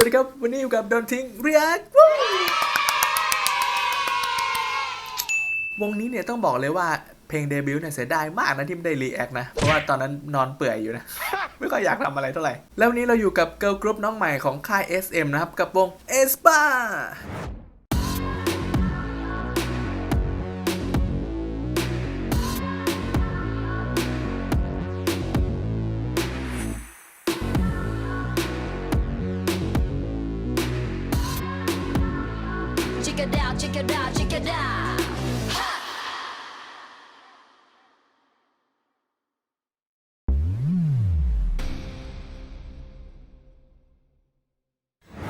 วัสดีครับ วันนี้อยู่กับโดนทิ้งเรียกวงนี้เนี่ยต้องบอกเลยว่าเพลงเดบิวต์เนี่ยเสียดายมากนะที่ไม่ได้รีแอคนะ เพราะว่าตอนนั้นนอนเปื่อยอยู่นะ ไม่ค่อยอยากทำอะไรเท่าไหร่ แล้ววันนี้เราอยู่กับเกิร์ลกรุ๊ปน้องใหม่ของค่าย SM นะครับ กับวงเอสปา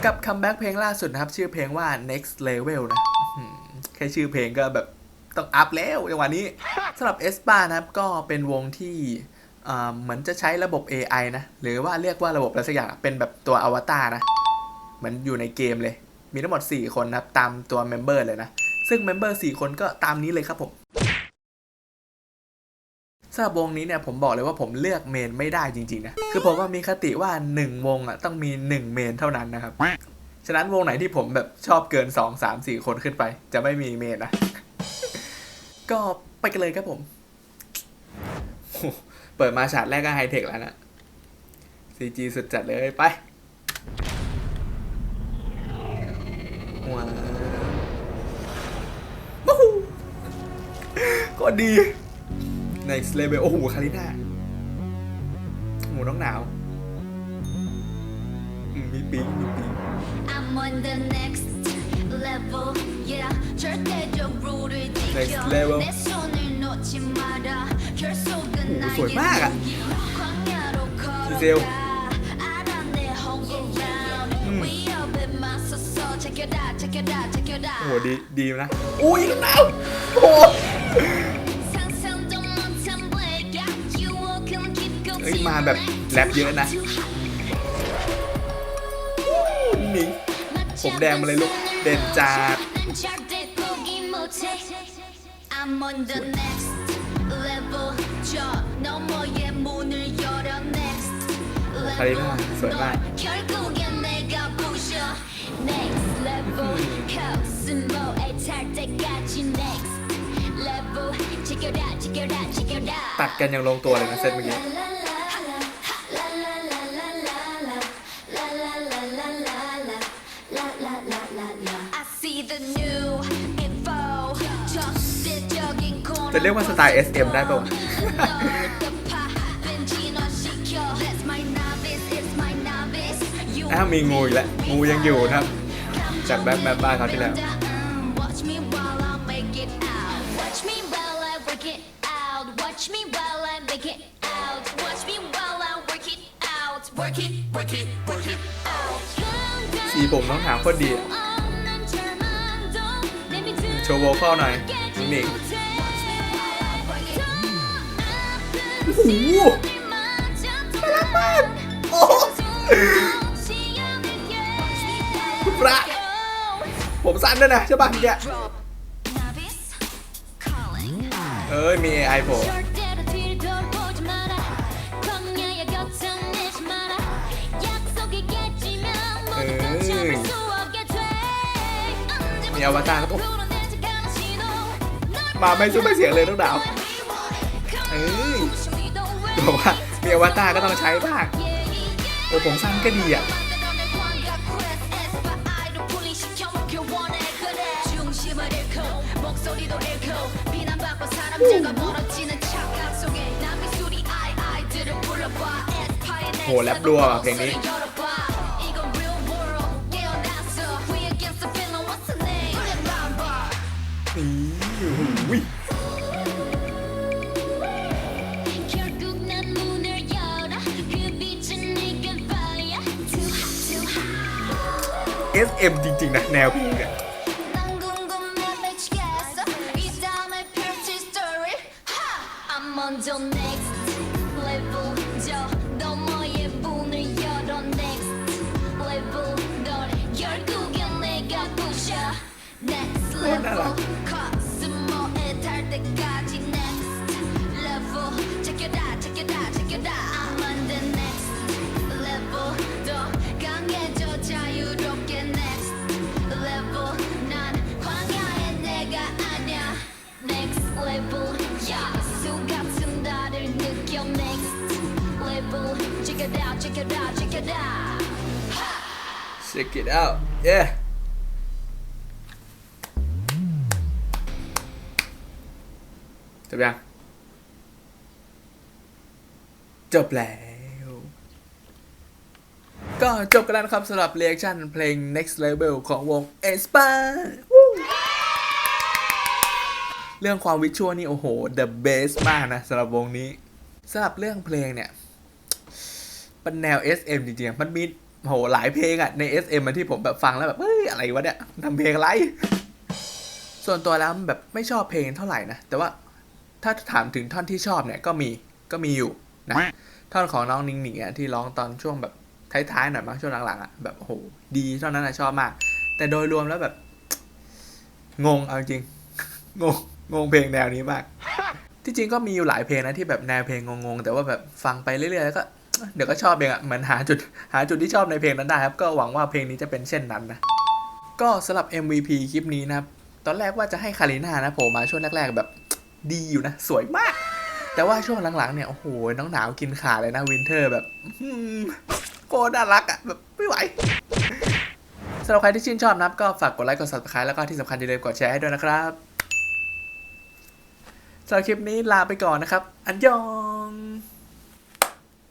กับคัมแบ็กเพลงล่าสุดนะครับ ชื่อเพลงว่า next level นะแค่ชื่อเพลงก็แบบต้องอัพแล้วจังวะนี้สำหรับ s p a นะครับก็เป็นวงที่เหมือนจะใช้ระบบ AI นะ หรือว่าเรียกว่าระบบอะไรสักอย่างเป็นแบบตัวอวตารนะ เหมือนอยู่ในเกมเลย มีทั้งหมด 4 คนนะตามตัวเมมเบอร์เลยนะ ซึ่งเมมเบอร์4คนก็ตามนี้เลยครับผมสำหรับวงนี้เนี่ยผมบอกเลยว่าผมเลือกเมนไม่ได้จริงๆนะคือผมว่ามีคติว่า 1 วงอะต้องมี 1 เมนเท่านั้นนะครับ ฉะนั้นวงไหนที่ผมแบบชอบเกิน 2 3 4 คนขึ้นไป จะไม่มีเมนนะก็ไปกันเลยครับผม เปิดมาฉากแรกก็ไฮเทคแล้วนะ CG สุดจัดเลยไปว้า ก็ดี next level โอ้โห คาริน่าโอ้โหน้องหนาวอืมมีปิงมีปิง I'm on the next level, yeah. 절대적 룰을 Next 지켜 level. 내 손을 놓지 마라 결속은 오, 나의 소리 막 아. 무기 광야로 주세요. 걸어가 알아 내 home ground 음. 위협에 맞서서 check it out check it out check it โอ้โห out ดี ดีนะ อุ้ยน้องหนาวโอ้โห แบบแรปเยอะนะนี่ผมแดงมาเลยลูก เด่นจัดคาริมาสวยมากตัดกันอย่างลงตัวเลยนะเซตเมื่อกี้ จะเรียกว่าสไตล์ SM ได้ป่าวะอ้าวมีงูอีกแล้ว งูยังอยู่นะครับ จากแบ็คแมปบ้านเขาที่แล้ว Watch me while I make it out. Watch me while I work it out. Watch me while I make it out. Watch me while I work it out. Work it, work it, work it out. สีผมน้องหนาวโคตรดีอะโชว์โวคอลหน่อยหนิง โอ้โหน่ารักมากโอ้โหพระผมสั้นด้วยนะใช่ป่ะเมื่อกี้เอ้ย มี AI โผล่มีอวตารแล้วก็มาไม่สู้ไม่เสียงเลยน้องดาวเอ้ย บอกว่ามีอวตารก็ต้องใช้บ้างโอ้ผมสั้นก็ดีอะโหแรปรัวเพลงนี้ SM จริง ๆ นะ แนวเพลงเนี่ย 난 궁금해 미치겠어 이 다음에 펼칠 story Ha! I'm on the next level 저 너머의 문을 열어 next level 널 결국엔 내가 부셔 next level check it out yeah จบยังจบแล้ว ก็จบกันแล้วนะครับสำหรับเรีแอคชั่นเพลง next level ของวง e s p a เรื่องความวิชวลนี่โอ้โห the best มากนะสำหรับวงนี้สำหรับเรื่องเพลงเนี่ย เป็นแนว SM จริงๆ มันมี โหหลายเพลงอะใน SM มันที่ผมแบบฟังแล้วแบบเฮ้ยอะไรวะเนี่ยทำเพลงอะไร ส่วนตัวแล้วแบบไม่ชอบเพลงเท่าไหร่นะ แต่ว่าถ้าถามถึงท่อนที่ชอบเนี่ยก็มีก็มีอยู่นะท่อนของน้องนิงหนิงอะที่ร้องตอนช่วงแบบท้ายๆหน่อยมั้งช่วงหลังๆอะแบบโอ้โหดีท่อนนั้นอะชอบมาก แต่โดยรวมแล้วแบบ งงเอาจริงงงงงเพลงแนวนี้มาก ที่จริงก็มีอยู่หลายเพลงนะที่แบบแนวเพลงงงๆแต่ว่าแบบฟังไปเรื่อยๆแล้วก็ เดี๋ยวก็ชอบเองอะเหมือนหาจุดหาจุดที่ชอบในเพลงนั้นได้ครับ ก็หวังว่าเพลงนี้จะเป็นเช่นนั้นนะ ก็สำหรับ MVP คลิปนี้นะครับ ตอนแรกว่าจะให้คาริน่านะโผล่มาช่วงแรกๆแบบดีอยู่นะ สวยมาก แต่ว่าช่วงหลังๆเนี่ย โอ้โห น้องหนาวกินขาเลยนะวินเทอร์แบบโคตรน่ารักอะ่ะแบบไม่ไหวสำหรับใครที่ชื่นชอบนะก็ฝากกดไลค์กด subscribe แล้วก็ที่สำคัญอย่าลืมกดแชร์ให้ด้วยนะครับสำหรับคลิปนี้ลาไปก่อนนะครับ อันยอง